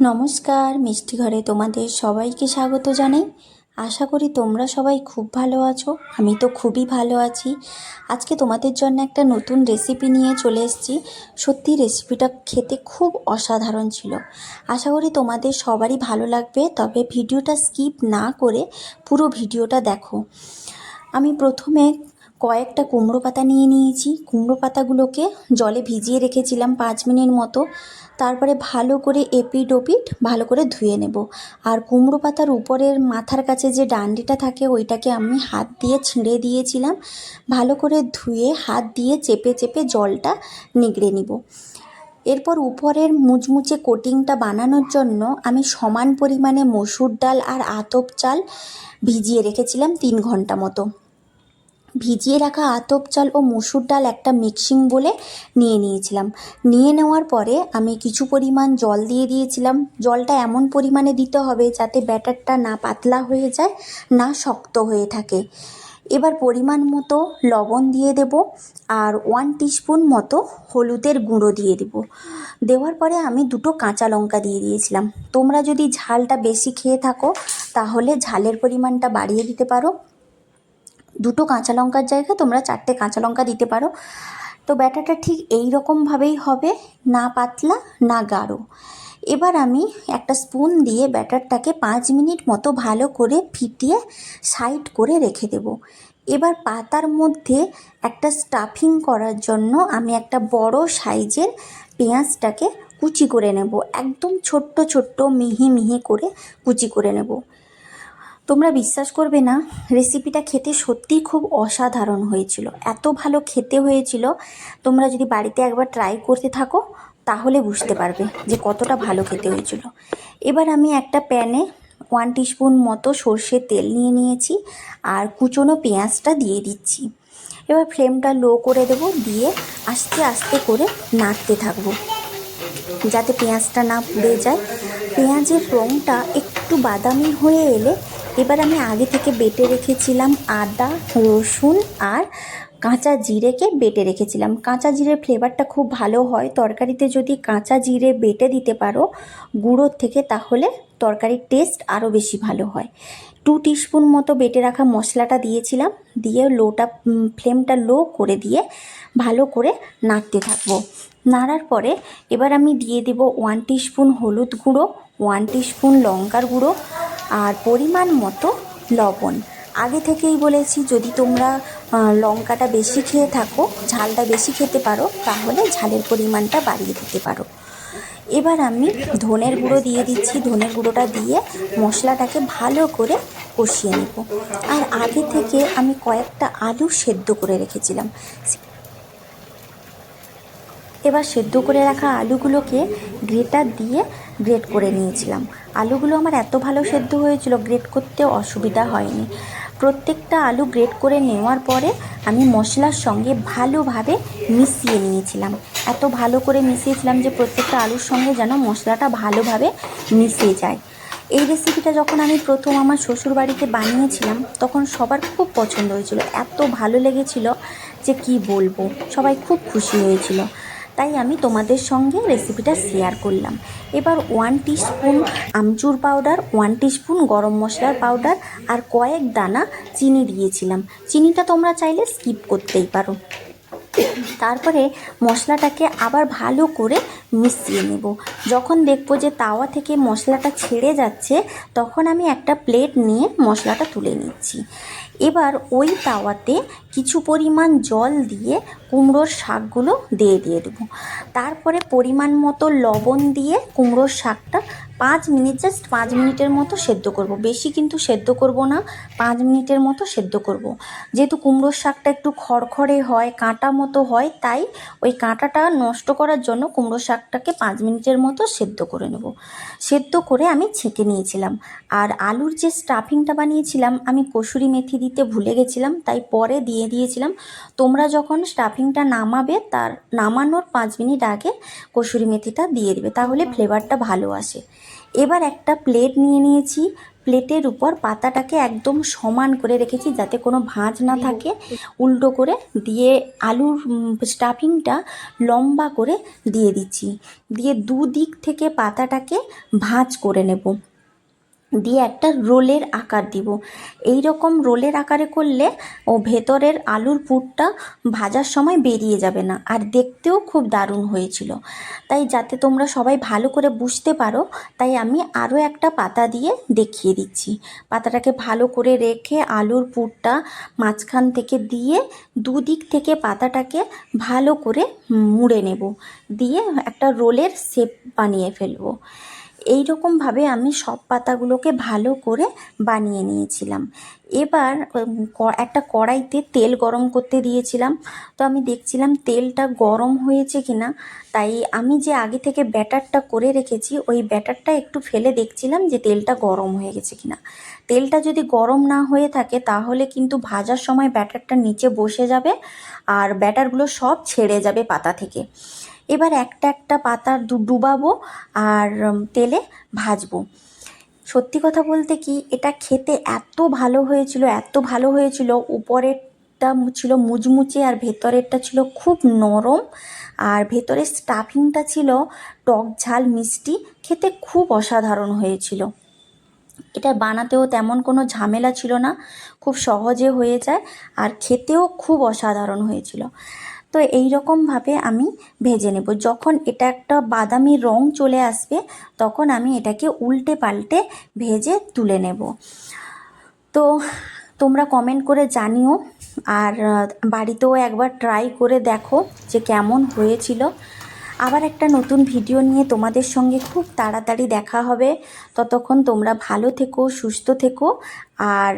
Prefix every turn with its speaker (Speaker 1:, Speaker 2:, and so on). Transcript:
Speaker 1: নমস্কার, মিষ্টি ঘরে তোমাদের সবাইকে স্বাগত জানাই। আশা করি তোমরা সবাই খুব ভালো আছো, আমি তো খুবই ভালো আছি। আজকে তোমাদের জন্য একটা নতুন রেসিপি নিয়ে চলে এসেছি। সত্যি রেসিপিটা খেতে খুব অসাধারণ ছিল। আশা করি তোমাদের সবারই ভালো লাগবে, তবে ভিডিওটা স্কিপ না করে পুরো ভিডিওটা দেখো। আমি প্রথমে কয়েকটা কুমড়ো পাতা নিয়ে নিয়েছি। কুমড়ো পাতাগুলোকে জলে ভিজিয়ে রেখেছিলাম পাঁচ মিনিট মতো। তারপরে ভালো করে এপিট ওপিট ভালো করে ধুয়ে নেব। আর কুমড়ো পাতার উপরের মাথার কাছে যে ডান্ডিটা থাকে, ওইটাকে আমি হাত দিয়ে ছিঁড়ে দিয়েছিলাম। ভালো করে ধুয়ে হাত দিয়ে চেপে চেপে জলটা নিগড়ে নিব। এরপর উপরের মুচমুচে কোটিংটা বানানোর জন্য আমি সমান পরিমাণে মসুর ডাল আর আতপ চাল ভিজিয়ে রেখেছিলাম তিন ঘণ্টা মতো। ভিজিয়ে রাখা আতপ চাল ও মুসুর ডাল একটা মিক্সিং বলে নিয়ে নিয়েছিলাম। নিয়ে নেওয়ার পরে আমি কিছু পরিমাণ জল দিয়ে দিয়েছিলাম। জলটা এমন পরিমাণে দিতে হবে যাতে ব্যাটারটা না পাতলা হয়ে যায়, না শক্ত হয়ে থাকে। এবার পরিমাণ মতো লবণ দিয়ে দেব আর ওয়ান টিস্পুন মতো হলুদের গুঁড়ো দিয়ে দেব। দেওয়ার পরে আমি দুটো কাঁচা লঙ্কা দিয়ে দিয়েছিলাম। তোমরা যদি ঝালটা বেশি খেয়ে থাকো, তাহলে ঝালের পরিমাণটা বাড়িয়ে দিতে পারো। দুটো কাঁচা লঙ্কার জায়গায় তোমরা চারটে কাঁচা লঙ্কা দিতে পারো। তো ব্যাটারটা ঠিক এই রকমভাবেই হবে, না পাতলা, না গাঢ়। এবার আমি একটা স্পুন দিয়ে ব্যাটারটাকে পাঁচ মিনিট মতো ভালো করে ফিটিয়ে সাইড করে রেখে দেব। এবার পাতার মধ্যে একটা স্টাফিং করার জন্য আমি একটা বড় সাইজের পেঁয়াজটাকে কুচি করে নেব। একদম ছোট্ট ছোট্ট মিহি মিহি করে কুচি করে নেব। তোমরা বিশ্বাস করবে না রেসিপিটা খেতে সত্যিই খুব অসাধারণ হয়েছিল। এত ভালো খেতে হয়েছিল, তোমরা যদি বাড়িতে একবার ট্রাই করতে থাকো, তাহলে বুঝতে পারবে যে কতটা ভালো খেতে হয়েছিল। এবার আমি একটা প্যানে ওয়ান টিস্পুন মতো সর্ষের তেল নিয়ে নিয়েছি, আর কুচনো পেঁয়াজটা দিয়ে দিচ্ছি। এবার ফ্লেমটা লো করে দেবো, দিয়ে আস্তে আস্তে করে নাড়তে থাকব, যাতে পেঁয়াজটা না পুড়ে যায়। পেঁয়াজের রঙটা একটু বাদামি হয়ে এলে এবার আমি আগে থেকে বেটে রেখেছিলাম আদা, রসুন আর কাঁচা জিরেকে বেটে রেখেছিলাম। কাঁচা জিরের ফ্লেভারটা খুব ভালো হয়। তরকারিতে যদি কাঁচা জিরে বেটে দিতে পারো গুঁড়োর থেকে, তাহলে তরকারির টেস্ট আরও বেশি ভালো হয়। টু টিস্পুন মতো বেটে রাখা মশলাটা দিয়েছিলাম। দিয়ে লোটা ফ্লেমটা লো করে দিয়ে ভালো করে নাড়তে থাকব। নাড়ার পরে এবার আমি দিয়ে দেব ওয়ান টিস্পুন হলুদ গুঁড়ো। ওয়ান টিস্পুন লঙ্কার গুঁড়ো আর পরিমাণ মতো লবণ। আগে থেকেই বলেছি, যদি তোমরা লঙ্কাটা বেশি খেয়ে থাকো, ঝালটা বেশি খেতে পারো, তাহলে ঝালের পরিমাণটা বাড়িয়ে দিতে পারো। এবার আমি ধনের গুঁড়ো দিয়ে দিচ্ছি। ধনের গুঁড়োটা দিয়ে মশলাটাকে ভালো করে কষিয়ে নেব। আর আগে থেকে আমি কয়েকটা আলু সেদ্ধ করে রেখেছিলাম। এবার সেদ্ধ করে রাখা আলুগুলোকে গ্রেটার দিয়ে গ্রেট করে নিয়েছিলাম। আলুগুলো আমার এত ভালো সেদ্ধ হয়েছিল, গ্রেট করতে অসুবিধা হয়নি। প্রত্যেকটা আলু গ্রেট করে নেওয়ার পরে আমি মশলার সঙ্গে ভালোভাবে মিশিয়ে নিয়েছিলাম। এত ভালো করে মিশিয়েছিলাম যে প্রত্যেকটা আলুর সঙ্গে যেন মশলাটা ভালোভাবে মিশিয়ে যায়। এই রেসিপিটা যখন আমি প্রথম আমার শ্বশুর বাড়িতে বানিয়েছিলাম, তখন সবার খুব পছন্দ হয়েছিল। এত ভালো লেগেছিল যে কি বলব? সবাই খুব খুশি হয়েছিল। তাই আমি তোমাদের সঙ্গে রেসিপিটা শেয়ার করলাম। এবার one spoon amchur powder one spoon গরম মশলার পাউডার আর কয়েক দানা চিনি দিয়েছিলাম। চিনিটা তোমরা চাইলে স্কিপ করতেই পারো। তারপরে মশলাটাকে আবার ভালো করে মিশিয়ে নেব। যখন দেখব যে তাওয়া থেকে মশলাটা ছেড়ে যাচ্ছে, তখন আমি একটা প্লেট নিয়ে মশলাটা তুলে নিচ্ছি। এবার ওই তাওয়াতে কিছু পরিমাণ জল দিয়ে কুমড়োর শাকগুলো দিয়ে দিয়ে দেবো। তারপরে পরিমাণ মতো লবণ দিয়ে কুমড়োর শাকটা পাঁচ মিনিট জাস্ট পাঁচ মিনিটের মতো সেদ্ধ করব। বেশি কিন্তু সেদ্ধ করব না, পাঁচ মিনিটের মতো সেদ্ধ করব। যেহেতু কুমড়োর শাকটা একটু খড়খড়ে হয়, কাঁটা মতো হয়, তাই ওই কাঁটাটা নষ্ট করার জন্য কুমড়ো শাকটাকে পাঁচ মিনিটের মতো সেদ্ধ করে নেব। সেদ্ধ করে আমি ছেঁকে নিয়েছিলাম। আর আলুর যে স্টাফিংটা বানিয়েছিলাম, আমি কসুরি মেথি দিতে ভুলে গেছিলাম তাই পরে দিয়ে দিয়েছিলাম। তোমরা যখন স্টাফিংটা নামাবে তার নামানোর পাঁচ মিনিট আগে কসুরি মেথিটা দিয়ে দেবে তাহলে ফ্লেভারটা ভালো আসে। এবার একটা প্লেট নিয়ে নিয়েছি। প্লেটের উপর পাতাটাকে একদম সমান করে রেখেছি যাতে কোনো ভাঁজ না থাকে। উল্টো করে দিয়ে আলুর স্টাফিংটা লম্বা করে দিয়ে দিচ্ছি। দিয়ে দুদিক থেকে পাতাটাকে ভাঁজ করে নেব। দিয়ে একটা রোলের আকার দিব। এই রকম রোলের আকারে করলে ও ভেতরের আলুর পুরটা ভাজার সময় বেরিয়ে যাবে না। আর দেখতেও খুব দারুণ হয়েছিল। তাই যাতে তোমরা সবাই ভালো করে বুঝতে পারো, তাই আমি আরও একটা পাতা দিয়ে দেখিয়ে দিচ্ছি। পাতাটাকে ভালো করে রেখে আলুর পুরটা মাঝখান থেকে দিয়ে দুদিক থেকে পাতাটাকে ভালো করে মুড়ে নেব। দিয়ে একটা রোলের শেপ বানিয়ে ফেলব। এই রকমভাবে আমি সব পাতাগুলোকে ভালো করে বানিয়ে নিয়েছিলাম। এবার একটা কড়াইতে তেল গরম করতে দিয়েছিলাম। তো আমি দেখছিলাম তেলটা গরম হয়েছে কিনা। তাই আমি যে আগে থেকে ব্যাটারটা করে রেখেছি, ওই ব্যাটারটা একটু ফেলে দেখছিলাম যে তেলটা গরম হয়ে গেছে কিনা। তেলটা যদি গরম না হয়ে থাকে, তাহলে কিন্তু ভাজার সময় ব্যাটারটা নিচে বসে যাবে আর ব্যাটারগুলো সব ছেড়ে যাবে পাতা থেকে। এবার একটা একটা পাতা ডু- ডুবাবো আর তেলে ভাজবো। সত্যি কথা বলতে কি, এটা খেতে এত ভালো হয়েছিল, এত ভালো হয়েছিল, উপরেরটা ছিল মুচমুচে আর ভেতরেরটা ছিল খুব নরম। আর ভেতরের স্টাফিংটা ছিল টক ঝাল, মিষ্টি, খেতে খুব অসাধারণ হয়েছিল। এটা বানাতেও তেমন কোনো ঝামেলা ছিল না, খুব সহজে হয়ে যায় আর খেতেও খুব অসাধারণ হয়েছিল। তো এই রকমভাবে আমি ভেজে নেব। যখন এটা একটা বাদামি রং চলে আসবে, তখন আমি এটাকে উল্টে পাল্টে ভেজে তুলে নেব। তো তোমরা কমেন্ট করে জানিও আর বাড়িতেও একবার ট্রাই করে দেখো যে কেমন হয়েছিল। আবার একটা নতুন ভিডিও নিয়ে তোমাদের সঙ্গে খুব তাড়াতাড়ি দেখা হবে। ততক্ষণ তোমরা ভালো থেকো, সুস্থ থেকো আর